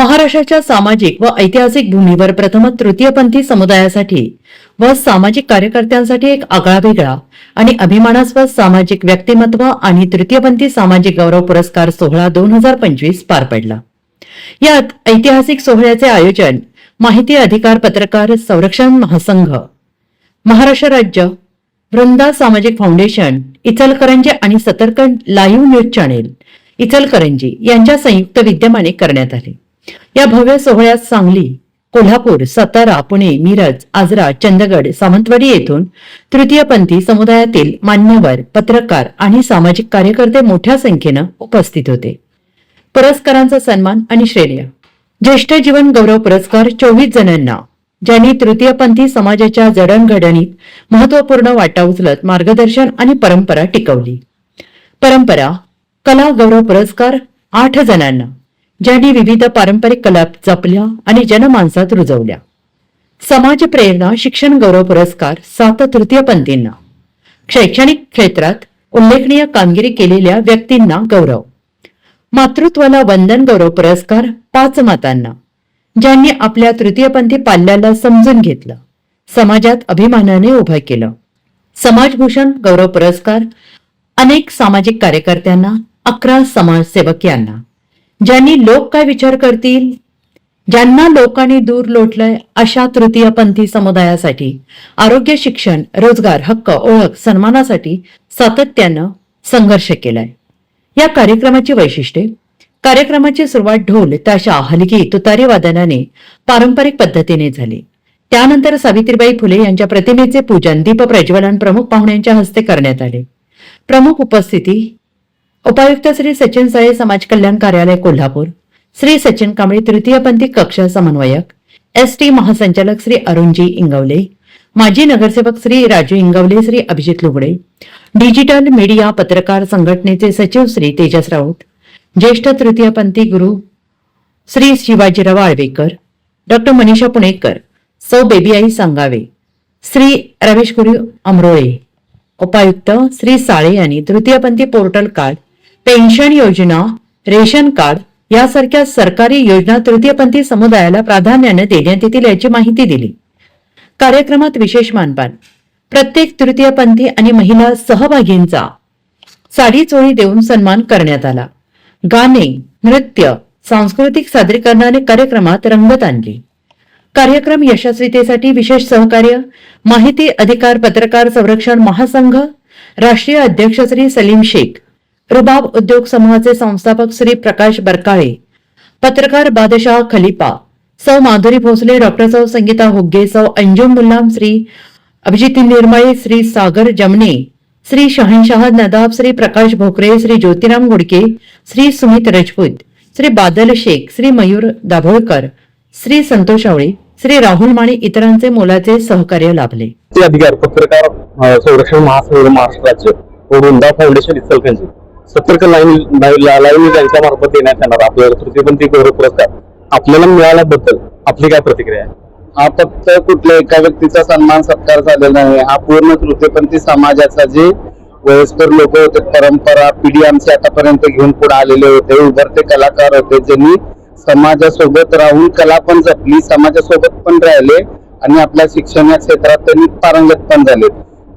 महाराष्ट्राच्या सामाजिक व ऐतिहासिक भूमीवर प्रथमच तृतीयपंथी समुदायासाठी व सामाजिक कार्यकर्त्यांसाठी एक आगळा वेगळा आणि अभिमानास्पद सामाजिक व्यक्तिमत्व आणि तृतीयपंथी सामाजिक गौरव पुरस्कार सोहळा दोन हजार पंचवीस पार पडला. यात ऐतिहासिक सोहळ्याचे आयोजन माहिती अधिकार पत्रकार संरक्षण महासंघ महाराष्ट्र राज्य वृंदा सामाजिक फाउंडेशन इचलकरंजी आणि सतर्क लाईव्ह न्यूज चॅनेल इचलकरंजी यांच्या संयुक्त विद्यमाने करण्यात आले. या भव्य सोहळ्यात सांगली कोल्हापूर सातारा पुणे मिरज आजरा चंदगड सावंतवाडी येथून तृतीयपंथी समुदायातील मान्यवर पत्रकार आणि सामाजिक कार्यकर्ते मोठ्या संख्येनं उपस्थित होते. पुरस्कारांचा सन्मान आणि श्रेय. ज्येष्ठ जीवन गौरव पुरस्कार चोवीस जणांना ज्यांनी तृतीयपंथी समाजाच्या जडणघडणीत महत्त्वपूर्ण वाटा उचलत मार्गदर्शन आणि परंपरा टिकवली. परंपरा कला गौरव पुरस्कार आठ जणांना ज्यांनी विविध पारंपरिक कला जपल्या आणि जनमानसात रुजवल्या. समाज प्रेरणा शिक्षण गौरव पुरस्कार सात तृतीयपंथींना शैक्षणिक क्षेत्रात उल्लेखनीय कामगिरी केलेल्या व्यक्तींना गौरव. मातृत्वाला वंदन गौरव पुरस्कार पाच मातांना. ज्यांनी आपल्या तृतीयपंथी पाल्याला समजून घेतलं. समाजात अभिमानाने उभं केलं. समाजभूषण गौरव पुरस्कार अनेक सामाजिक कार्यकर्त्यांना अकरा समाजसेवक यांना. ज्यांनी लोक काय विचार करतील? ज्यांना लोकांनी दूर लोटलंय अशा तृतीयपंथी समुदायासाठी आरोग्य शिक्षण रोजगार हक्क ओळख सन्मानासाठी सातत्यानं संघर्ष केलाय. या कार्यक्रमाची वैशिष्ट्ये कार्यक्रमाची सुरुवात ढोल ताशा हलकी तुतारी वादनाने पारंपरिक पद्धतीने झाली. त्यानंतर सावित्रीबाई फुले यांच्या प्रतिमेचे पूजन दीप प्रज्वलन प्रमुख पाहुण्यांच्या हस्ते करण्यात आले. प्रमुख उपस्थिती उपायुक्त श्री सचिन साळे समाज कल्याण कार्यालय कोल्हापूर श्री सचिन कांबळे तृतीयपंथी कक्ष समन्वयक एस टी महासंचालक श्री अरुणजी इंगवले माजी नगरसेवक श्री राजू इंगवले श्री अभिजित लुगडे डिजिटल मीडिया पत्रकार संघटनेचे सचिव श्री तेजस राऊत ज्येष्ठ तृतीयपंथी गुरु श्री शिवाजीराव आळवेकर डॉक्टर मनीषा पुणेकर सौ बेबीआई सांगावे श्री रमेश गुरु अमरोळे उपायुक्त श्री साळे यांनी तृतीयपंथी पोर्टल कार्ड पेन्शन योजना रेशन कार्ड यासारख्या सरकारी योजना तृतीयपंथी समुदायाला प्राधान्याने देण्यात येतील याची माहिती दिली. कार्यक्रमात विशेष मानपान. प्रत्येक तृतीयपंथी आणि महिला सहभागींचा साडी चोळी देऊन सन्मान करण्यात आला. गाणे नृत्य सांस्कृतिक सादरीकरणाने कार्यक्रमात रंगत आणली. कार्यक्रम यशस्वीतेसाठी विशेष सहकार्य माहिती अधिकार पत्रकार संरक्षण महासंघ राष्ट्रीय अध्यक्ष श्री सलीम शेख रुबाब उद्योग समूहाचे संस्थापक श्री प्रकाश बरकाळे पत्रकार बादशाह खलिपा सौ माधुरी भोसले डॉक्टर सौ संगीता हुग्गे सौ अंजुम मुल्लाम श्री अभिजित निर्मळे श्री सागर जमने श्री शहनशाह नदाब श्री प्रकाश भोकरे श्री ज्योतिराम गुडके श्री सुमित राजपूत श्री बादल शेख श्री मयूर दाभोळकर श्री संतोष आवळे श्री राहुल माने इतरांचे मोलाचे सहकार्य लाभले. ते अधिकार पत्रकार संरक्षण महासंघ महाराष्ट्राचे व वृंदा फाउंडेशन इचलकरंजी सतर्क लाईन लाईन यांच्या मार्फत देण्यात येणार आपल्याला तृतीयपंथी गौरव पुरस्कार आपल्याला मिळाल्याबद्दल आपली काय प्रतिक्रिया आहे? हा फक्त कुठल्या एका व्यक्तीचा सन्मान सत्कार झालेला नाही. हा पूर्ण तृतीयपंथी समाजाचा जे वयस्कर लोक होते परंपरा पिढी आमची आतापर्यंत घेऊन पुढे आलेले होते उभरते कलाकार होते ज्यांनी समाजासोबत राहून कला पण जपली समाजासोबत पण राहिले आणि आपल्या शिक्षण या क्षेत्रात त्यांनी पारंगत पण झाले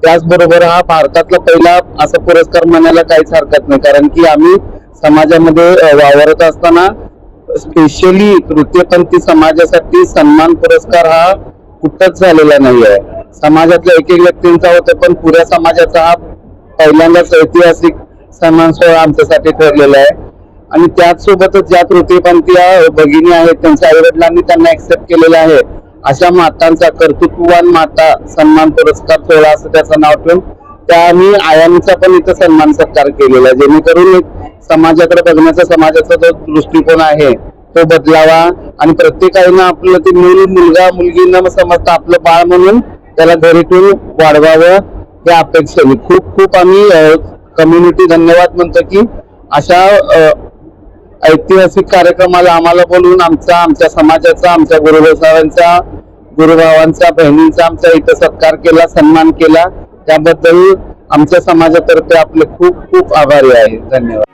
त्याचबरोबर हा भारतातला पहिला असा पुरस्कार म्हणायला काहीच हरकत नाही. कारण की आम्ही समाजामध्ये वावरत असताना स्पेशली तृतीयपंथी समाजासाठी सन्मान पुरस्कार हा कुठंच झालेला नाही आहे समाजातल्या एक एक व्यक्तींचा होता पण पुऱ्या समाजाचा हा पहिल्यांदाच ऐतिहासिक सन्मान सोहळा आमच्यासाठी ठरलेला आहे. आणि त्याचसोबतच ज्या तृतीयपंथी भगिनी आहेत त्यांच्या आई वडिलांनी त्यांना ऍक्सेप्ट केलेलं आहे. अशा मातांचा कर्तृत्ववान माता सन्मान पुरस्कार सोहळा असं त्याचं नाव ठेवून त्या आम्ही आयामीचा पण इथं सन्मान सत्कार केलेला आहे. जेणेकरून समाजाकडे बघण्याचा समाजाचा जो दृष्टिकोन आहे तो बदलावा आणि प्रत्येकानं आपलं ते मूल मुलगा मुलगी न समजता आपलं बाळ म्हणून त्याला घरीतून वाढवावं या अपेक्षेने खूप खूप आम्ही कम्युनिटी धन्यवाद म्हणतो की अशा ऐतिहासिक कार्यक्रमाला आम्हाला बोलवून आमचा आमच्या समाजाचा आमच्या गुरुभावांचा गुरुभावांचा बहिणींचा आमचा इथं सत्कार केला सन्मान केला. त्याबद्दल आमच्या समाजातर्फे आपले खूप खूप आभारी आहे. धन्यवाद.